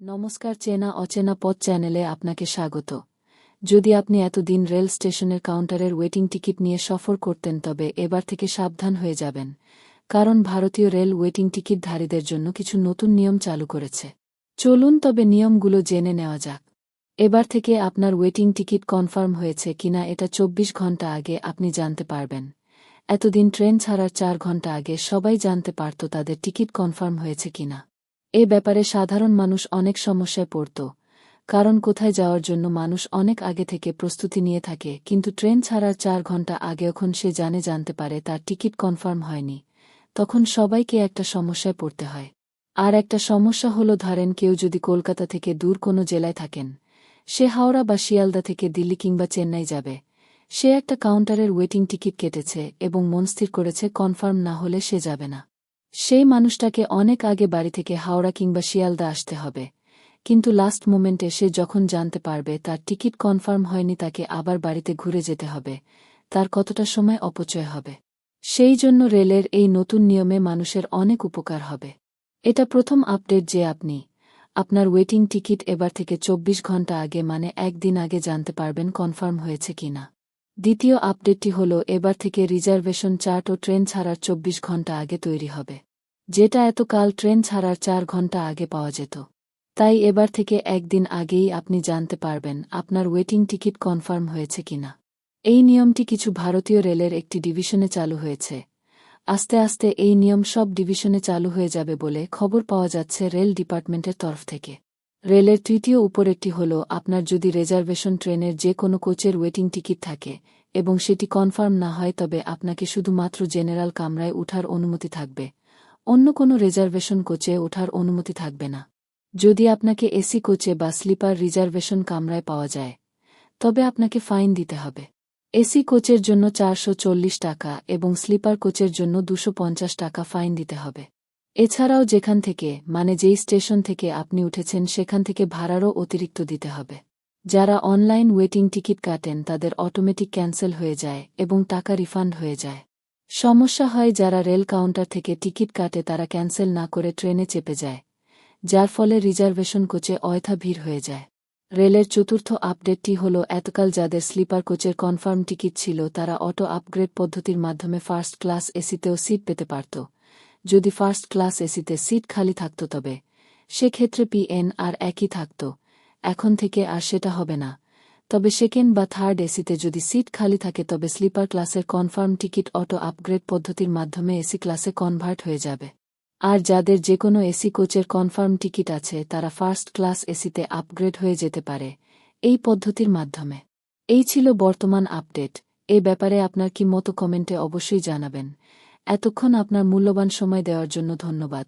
নমস্কার চেনা অচেনা পথ চ্যানেলে আপনাকে স্বাগত। যদি আপনি এতদিন রেল স্টেশনের কাউন্টারের ওয়েটিং টিকিট নিয়ে সফর করতেন, তবে এবার থেকে সাবধান হয়ে যাবেন, কারণ ভারতীয় রেল ওয়েটিং টিকিটধারীদের জন্য কিছু নতুন নিয়ম চালু করেছে। চলুন, তবে নিয়মগুলো জেনে নেওয়া যাক। এবার থেকে আপনার ওয়েটিং টিকিট কনফার্ম হয়েছে কিনা, এটা চব্বিশ ঘণ্টা আগে আপনি জানতে পারবেন। এতদিন ট্রেন ছাড়ার চার ঘণ্টা আগে সবাই জানতে পারত তাদের টিকিট কনফার্ম হয়েছে কিনা। এ ব্যাপারে সাধারণ মানুষ অনেক সমস্যায় পড়ত। কারণ কোথায় যাওয়ার জন্য মানুষ অনেক আগে থেকে প্রস্তুতি নিয়ে থাকে, কিন্তু ট্রেন ছাড়ার চার ঘণ্টা আগে যখন সে জানে জানতে পারে, তার টিকিট কনফার্ম হয়নি, তখন সবাইকে একটা সমস্যায় পড়তে হয়। আর একটা সমস্যা হলো, ধরেন কেউ যদি কলকাতা থেকে দূর কোনো জেলায় থাকেন, সে হাওড়া বা শিয়ালদা থেকে দিল্লি কিংবা চেন্নাই যাবে। সে একটা কাউন্টারের ওয়েটিং টিকিট কেটেছে এবং মন স্থির করেছে, কনফার্ম না হলে সে যাবে না। সেই মানুষটাকে অনেক আগে বাড়ি থেকে হাওড়া কিংবা শিয়ালদা আসতে হবে। কিন্তু লাস্ট মোমেন্টে সে যখন জানতে পারবে, তার টিকিট কনফার্ম হয়নি, তাকে আবার বাড়িতে ঘুরে যেতে হবে। তার কতটা সময় অপচয় হবে? সেই জন্য রেলের এই নতুন নিয়মে মানুষের অনেক উপকার হবে। এটা প্রথম আপডেট যে আপনি আপনার ওয়েটিং টিকিট এবার থেকে চব্বিশ ঘণ্টা আগে মানে একদিন আগে জানতে পারবেন কনফার্ম হয়েছে কিনা। দ্বিতীয় আপডেটটি হল, এবার থেকে রিজার্ভেশন চার্ট ও ট্রেন ছাড়ার চব্বিশ ঘণ্টা আগে তৈরি হবে। যেটা এতকাল ট্রেন ছাড়ার চার ঘণ্টা আগে পাওয়া যেত। তাই এবার থেকে একদিন আগেই আপনি জানতে পারবেন আপনার ওয়েটিং টিকিট কনফার্ম হয়েছে কিনা। এই নিয়মটি কিছু ভারতীয় রেলের একটি ডিভিশনে চালু হয়েছে। আস্তে আস্তে এই নিয়ম সব ডিভিশনে চালু হয়ে যাবে বলে খবর পাওয়া যাচ্ছে রেল ডিপার্টমেন্টের তরফ থেকে। রেলের তৃতীয় উপরেরটি হল, আপনার যদি রিজার্ভেশন ট্রেনের যে কোনো কোচের ওয়েটিং টিকিট থাকে এবং সেটি কনফার্ম না হয়, তবে আপনাকে শুধুমাত্র জেনারেল কামরায় উঠার অনুমতি থাকবে। অন্য কোনো রিজার্ভেশন কোচে ওঠার অনুমতি থাকবে না। যদি আপনাকে এসি কোচে বা স্লিপার রিজার্ভেশন কামরায় পাওয়া যায়, তবে আপনাকে ফাইন দিতে হবে। এসি কোচের জন্য চারশো চল্লিশ টাকা এবং স্লিপার কোচের জন্য দুশো টাকা ফাইন দিতে হবে। এছাড়াও যেখান থেকে মানে যেই স্টেশন থেকে আপনি উঠেছেন, সেখান থেকে ভাড়ারও অতিরিক্ত দিতে হবে। যারা অনলাইন ওয়েটিং টিকিট কাটেন, তাদের অটোমেটিক ক্যান্সেল হয়ে যায় এবং টাকা রিফান্ড হয়ে যায়। সমস্যা হয় যারা রেল কাউন্টার থেকে টিকিট কাটে, তারা ক্যান্সেল না করে ট্রেনে চেপে যায়, যার ফলে রিজার্ভেশন কোচে অয়থা ভিড় হয়ে যায়। রেলের চতুর্থ আপডেটটি হল, এতকাল যাদের স্লিপার কোচের কনফার্ম টিকিট ছিল, তারা অটো আপগ্রেড পদ্ধতির মাধ্যমে ফার্স্ট ক্লাস এসিতেও সিট পেতে পারত। যদি ফার্স্ট ক্লাস এসিতে সিট খালি থাকত তবে, সেক্ষেত্রে পিএন আর একই থাকত। এখন থেকে আর সেটা হবে না। তবে সেকেন্ড বা থার্ড এসিতে যদি সিট খালি থাকে তবে স্লিপার ক্লাসের কনফার্ম টিকিট অটো আপগ্রেড পদ্ধতির মাধ্যমে এসি ক্লাসে কনভার্ট হয়ে যাবে। আর যাদের যে কোনো এসি কোচের কনফার্ম টিকিট আছে, তারা ফার্স্ট ক্লাস এসিতে আপগ্রেড হয়ে যেতে পারে এই পদ্ধতির মাধ্যমে। এই ছিল বর্তমান আপডেট। এ ব্যাপারে আপনার কি মতো কমেন্টে অবশ্যই জানাবেন। এতক্ষণ আপনার মূল্যবান সময় দেওয়ার জন্য ধন্যবাদ।